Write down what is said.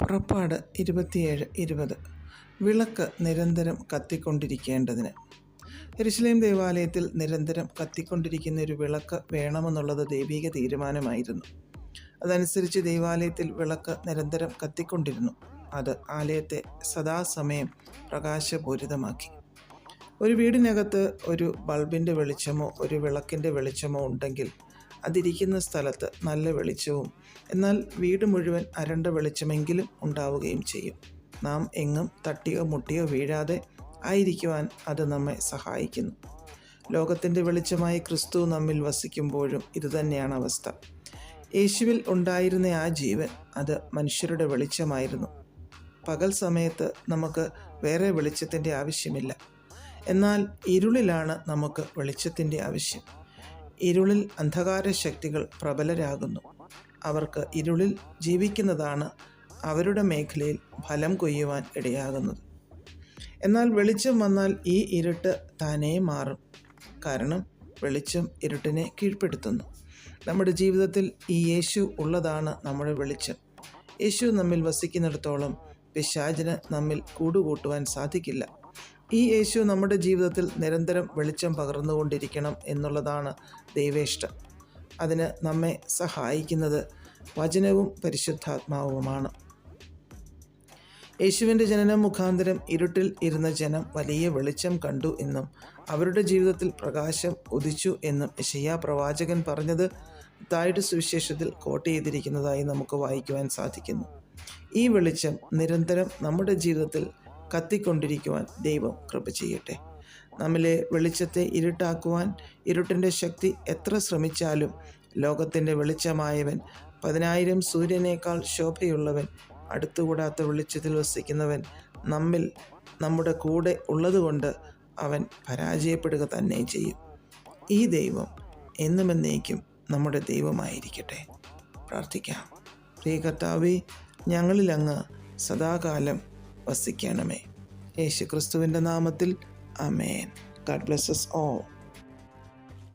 പുറപ്പാട് ഇരുപത്തിയേഴ് ഇരുപത്. വിളക്ക് നിരന്തരം കത്തിക്കൊണ്ടിരിക്കേണ്ടതിന്. എരുശലേം ദേവാലയത്തിൽ നിരന്തരം കത്തിക്കൊണ്ടിരിക്കുന്ന ഒരു വിളക്ക് വേണമെന്നുള്ളത് ദൈവിക തീരുമാനമായിരുന്നു. അതനുസരിച്ച് ദേവാലയത്തിൽ വിളക്ക് നിരന്തരം കത്തിക്കൊണ്ടിരുന്നു. അത് ആലയത്തെ സദാസമയം പ്രകാശപൂരിതമാക്കി. ഒരു വീടിനകത്ത് ഒരു ബൾബിന്റെ വെളിച്ചമോ ഒരു വിളക്കിന്റെ വെളിച്ചമോ ഉണ്ടെങ്കിൽ അതിരിക്കുന്ന സ്ഥലത്ത് നല്ല വെളിച്ചവും എന്നാൽ വീട് മുഴുവൻ അരണ്ട വെളിച്ചമെങ്കിലും ഉണ്ടാവുകയും ചെയ്യും. നാം എങ്ങും തട്ടിയോ മുട്ടിയോ വീഴാതെ ആയിരിക്കുവാൻ അത് നമ്മെ സഹായിക്കുന്നു. ലോകത്തിന്റെ വെളിച്ചമായി ക്രിസ്തു നമ്മിൽ വസിക്കുമ്പോഴും ഇതുതന്നെയാണ് അവസ്ഥ. യേശുവിൽ ഉണ്ടായിരുന്ന ആ ജീവൻ അത് മനുഷ്യരുടെ വെളിച്ചമായിരുന്നു. പകൽ സമയത്ത് നമുക്ക് വേറെ വെളിച്ചത്തിന്റെ ആവശ്യമില്ല. എന്നാൽ ഇരുളിലാണ് നമുക്ക് വെളിച്ചത്തിന്റെ ആവശ്യം. ഇരുളിൽ അന്ധകാര ശക്തികൾ പ്രബലരാകുന്നു. അവർക്ക് ഇരുളിൽ ജീവിക്കുന്നതാണ് അവരുടെ മേഖലയിൽ ഫലം കൊയ്യുവാൻ ഇടയാകുന്നത്. എന്നാൽ വെളിച്ചം വന്നാൽ ഈ ഇരുട്ട് താനേ മാറും. കാരണം വെളിച്ചം ഇരുട്ടിനെ കീഴ്പ്പെടുത്തുന്നു. നമ്മുടെ ജീവിതത്തിൽ ഈ യേശു ഉള്ളതാണ് നമ്മുടെ വെളിച്ചം. യേശു നമ്മിൽ വസിക്കുന്നിടത്തോളം പിശാചിന് നമ്മിൽ കൂടുകൂട്ടുവാൻ സാധിക്കില്ല. ഈ യേശു നമ്മുടെ ജീവിതത്തിൽ നിരന്തരം വെളിച്ചം പകർന്നുകൊണ്ടിരിക്കണം എന്നുള്ളതാണ് ദൈവേഷ്ടം. അതിന് നമ്മെ സഹായിക്കുന്നത് വചനവും പരിശുദ്ധാത്മാവുമാണ്. യേശുവിന്റെ ജനനം മുഖാന്തരം ഇരുട്ടിൽ ഇരുന്ന ജനം വലിയ വെളിച്ചം കണ്ടു എന്നും അവരുടെ ജീവിതത്തിൽ പ്രകാശം ഉദിച്ചു എന്നും യശയ്യാ പ്രവാചകൻ പറഞ്ഞത് തായുടെ സുവിശേഷത്തിൽ കോട്ട് ചെയ്തിരിക്കുന്നതായി നമുക്ക് വായിക്കുവാൻ സാധിക്കുന്നു. ഈ വെളിച്ചം നിരന്തരം നമ്മുടെ ജീവിതത്തിൽ കത്തിക്കൊണ്ടിരിക്കുവാൻ ദൈവം കൃപ ചെയ്യട്ടെ. നമ്മിലെ വെളിച്ചത്തെ ഇരുട്ടാക്കുവാൻ ഇരുട്ടിന്റെ ശക്തി എത്ര ശ്രമിച്ചാലും ലോകത്തിന്റെ വെളിച്ചമായവൻ പതിനായിരം സൂര്യനേക്കാൾ ശോഭയുള്ളവൻ അടുത്തുകൂടാത്ത വെളിച്ചത്തിൽ വസിക്കുന്നവൻ നമ്മിൽ നമ്മുടെ കൂടെ ഉള്ളതുകൊണ്ട് അവൻ പരാജയപ്പെടുക തന്നെ ചെയ്യും. ഈ ദൈവം എന്നുമെന്നേക്കും നമ്മുടെ ദൈവമായിരിക്കട്ടെ. പ്രാർത്ഥിക്കാം. പ്രിയ കർത്താവേ ഞങ്ങളിലങ്ങ് സദാകാലം വസിക്കണമേ. യേശുക്രിസ്തുവിന്റെ നാമത്തിൽ അമേൻ ഗാഡ് ബ്ലെസ്സസ് ഓൾ